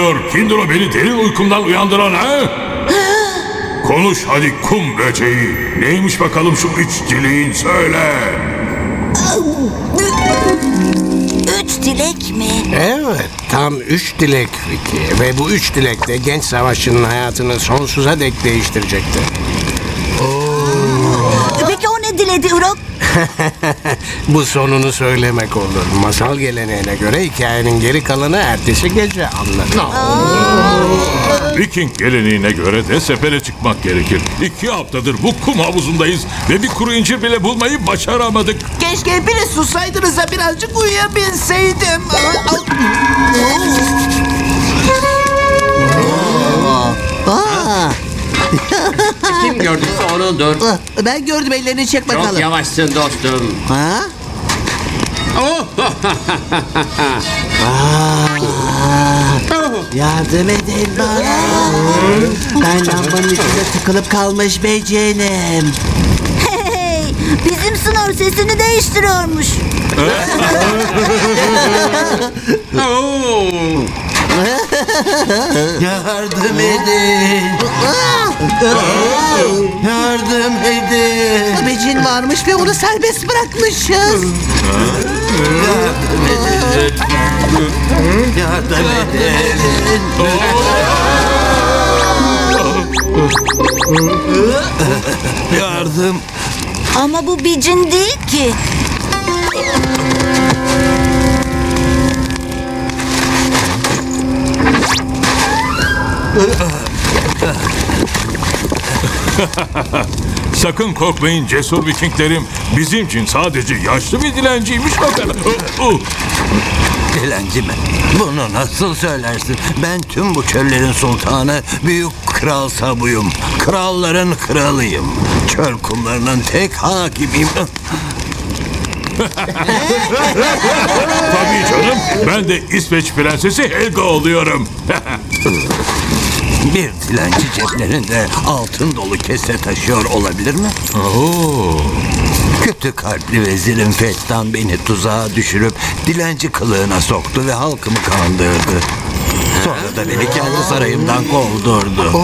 oluyor? Kimdir o beni derin uykumdan uyandıran ha? Konuş hadi kum böceği. Neymiş bakalım şu üç dileğin söyle. Üç dilek mi? Evet, tam üç dilek Vicky. Ve bu üç dilek de genç savaşçının hayatını sonsuza dek değiştirecekti. Peki o ne diledi Urok? Bu sonunu söylemek olur. Masal geleneğine göre hikayenin geri kalanı ertesi gece anlatılır. Viking geleneğine göre de sefere çıkmak gerekir. İki haftadır bu kum havuzundayız ve bir kuru incir bile bulmayı başaramadık. Keşke hepiniz sussaydınız da birazcık uyuyabilseydim. Gördüyse onudur. Ben gördüm ellerini çek Çok bakalım. yavaşsın dostum. Ha? Oh! Yardım edin bana. Ben lambanın içinde tıkılıp kalmış becenim. Hey, bizim sınır sesini değiştiriyormuş. Oh! Yardım edin. Yardım edin. Becin varmış ve onu serbest bırakmışız. Yardım edin. Yardım edin. Yardım. Ama bu bir cin değil ki. Sakın korkmayın cesur Vikinglerim. Bizim için sadece yaşlı bir dilenciymiş o. Oh, oh. Dilenci mi? Bunu nasıl söylersin? Ben tüm bu çöllerin sultanı, büyük kral Sabuyum. Kralların kralıyım. Çöl kumlarının tek hakimiyim. Tabii canım. Ben de İsveç prensesi Helga oluyorum. Bir dilenci ceplerinde altın dolu kese taşıyor olabilir mi? Kötü kalpli vezirim Fettan beni tuzağa düşürüp dilenci kılığına soktu ve halkımı kandırdı. Sonra da beni kendi sarayımdan kovdurdu.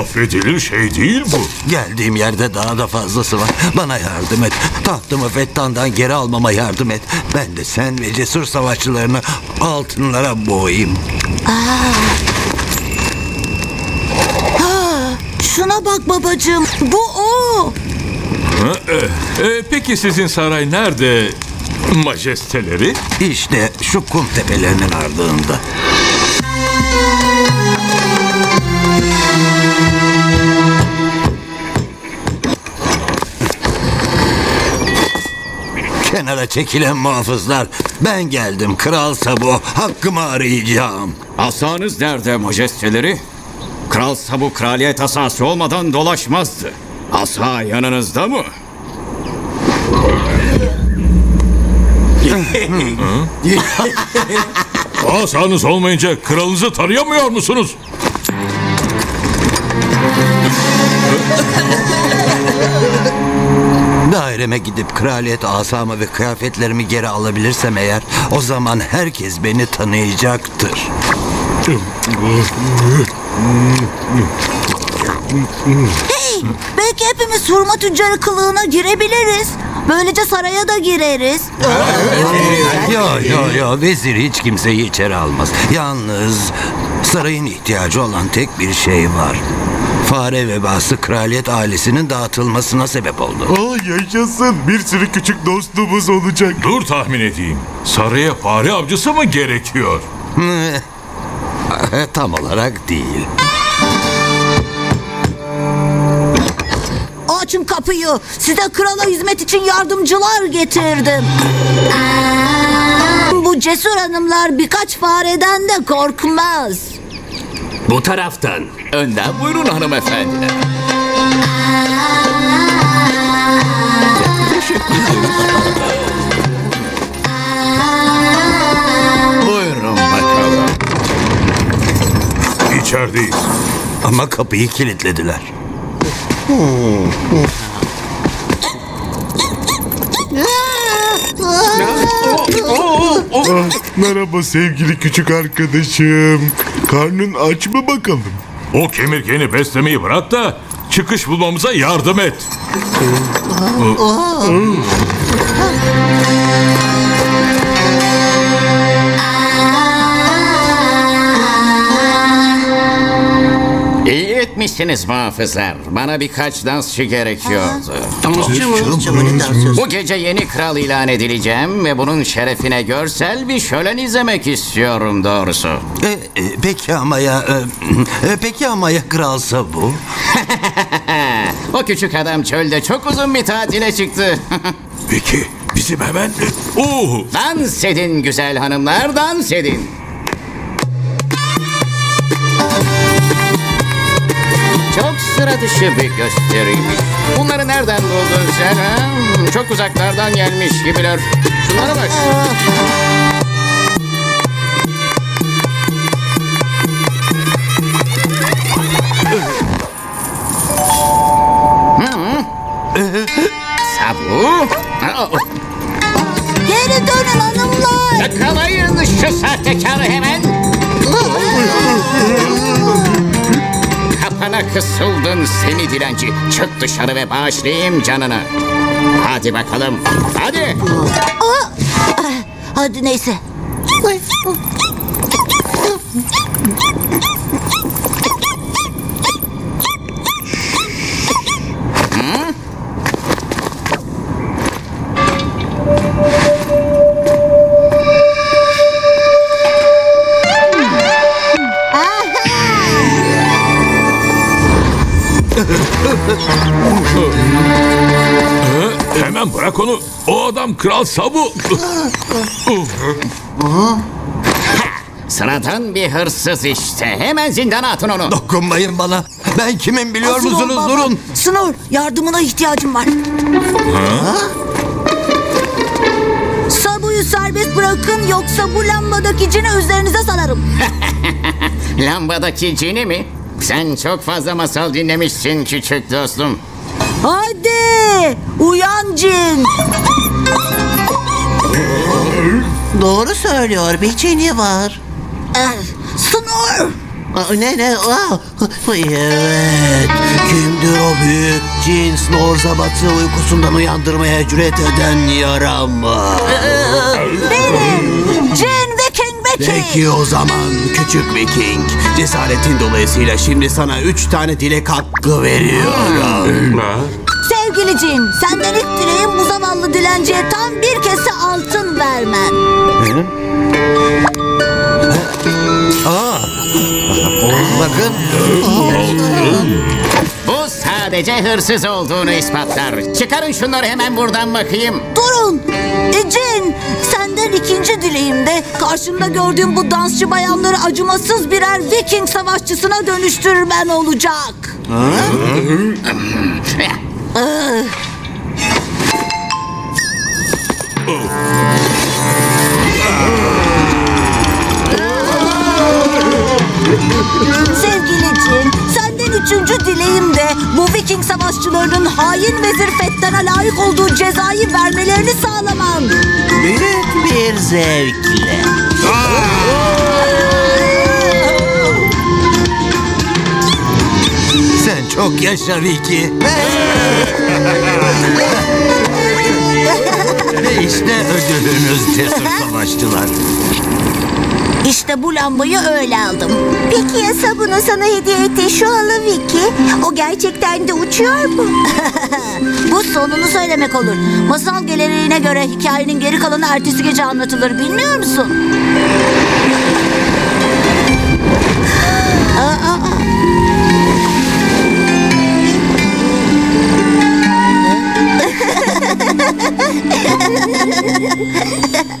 Affedilir şey değil bu. Geldiğim yerde daha da fazlası var. Bana yardım et. Tahtımı Fettan'dan geri almama yardım et. Ben de sen ve cesur savaşçılarını altınlara boğayım. Şuna bak babacığım. Bu o. Ee, peki sizin saray nerede? Majesteleri? İşte şu kum tepelerinin ardında. Kenara çekilen muhafızlar. Ben geldim Kral Sabo. Hakkımı arayacağım. Asanız nerede majesteleri? Kral Sabu kraliyet asası olmadan dolaşmazdı. Asa yanınızda mı? Asanız olmayınca kralınızı tanıyamıyor musunuz? Daireme gidip kraliyet asamı ve kıyafetlerimi geri alabilirsem eğer o zaman herkes beni tanıyacaktır. Hey, belki hepimiz hurma tüccarı kılığına girebiliriz. Böylece saraya da gireriz. Yo yo yo vezir hiç kimseyi içeri almaz. Yalnız sarayın ihtiyacı olan tek bir şey var. Fare vebası kraliyet ailesinin dağıtılmasına sebep oldu. Oh yaşasın. Bir sürü küçük dostumuz olacak. Dur tahmin edeyim. Saraya fare avcısı mı gerekiyor? Tam olarak değil. Açın kapıyı. Size krala hizmet için yardımcılar getirdim. Bu cesur hanımlar birkaç fareden de korkmaz. Bu taraftan. Önden buyurun hanımefendiler. Buyurun bakalım. İçerideyiz. Ama kapıyı kilitlediler. Merhaba sevgili küçük arkadaşım. Karnın aç mı bakalım? O kemirgeni beslemeyi bırak da çıkış bulmamıza yardım et. İyi etmişsiniz muhafızlar. Bana birkaç dansçı gerekiyordu. Bu gece yeni kral ilan edileceğim ve bunun şerefine görsel bir şölen izlemek istiyorum doğrusu. E, e, peki ama ya e, e, peki ama ya kralsa bu? o küçük adam çölde çok uzun bir tatile çıktı. Peki bizim hemen... Oo, dans edin güzel hanımlar dans edin. Çok sıra dışı bir gösteriymiş. Bunları nereden buldun sen ha? Çok uzaklardan gelmiş gibiler. Şunlara bak. Sabu. Geri dönün hanımlar. Yakalayın şu sahtekarı hemen. Kısıldın seni dilenci. Çık dışarı ve bağışlayayım canını. Hadi bakalım. Hadi. Hadi neyse. Hemen bırak onu. O adam kral Sabu. Sıradan bir hırsız işte. Hemen zindana atın onu. Dokunmayın bana. Ben kimim biliyor Hazır ol musunuz? Durun. Snor yardımına ihtiyacım var. Sabuyu serbest bırakın yoksa bu lambadaki cini üzerinize salarım. Lambadaki cini mi? Sen çok fazla masal dinlemişsin küçük dostum. Hadi uyan cin. Doğru söylüyor. Bir çeni var. Eh, Snor. Aa, Ne ne? Aa, Evet. Kimdir o büyük cin Snorzabat'ı uykusundan uyandırmaya cüret eden yaramaz? Benim cin Viking Viking. Peki o zaman küçük Viking. Cesaretin dolayısıyla şimdi sana üç tane dilek hakkı veriyorum. Sevgili cin senden ilk dileğim bu zavallı dilenciye tam bir kese altın vermen. Bakın. Sadece hırsız olduğunu ispatlar. Çıkarın şunları hemen buradan bakayım. Durun. E, cin senden ikinci dileğim de karşımda gördüğüm bu dansçı bayanları acımasız birer Viking savaşçısına dönüştürmen olacak. Sevgili Jin, senden üçüncü dileğim bu Viking savaşçılarının hain vezir Fetten'e layık olduğu cezayı vermelerini sağlaman. Büyük bir zevkle. Sen çok yaşa Vicky. Ve işte ödülünüz cesur savaşçılar. İşte bu lambayı öyle aldım. Peki ya Sabun'un sana hediye ettiği şu halı? O gerçekten de uçuyor mu? Bu sonunu söylemek olur. Masal geleneğine göre hikayenin geri kalanı ertesi gece anlatılır bilmiyor musun? Aa, aa, aa.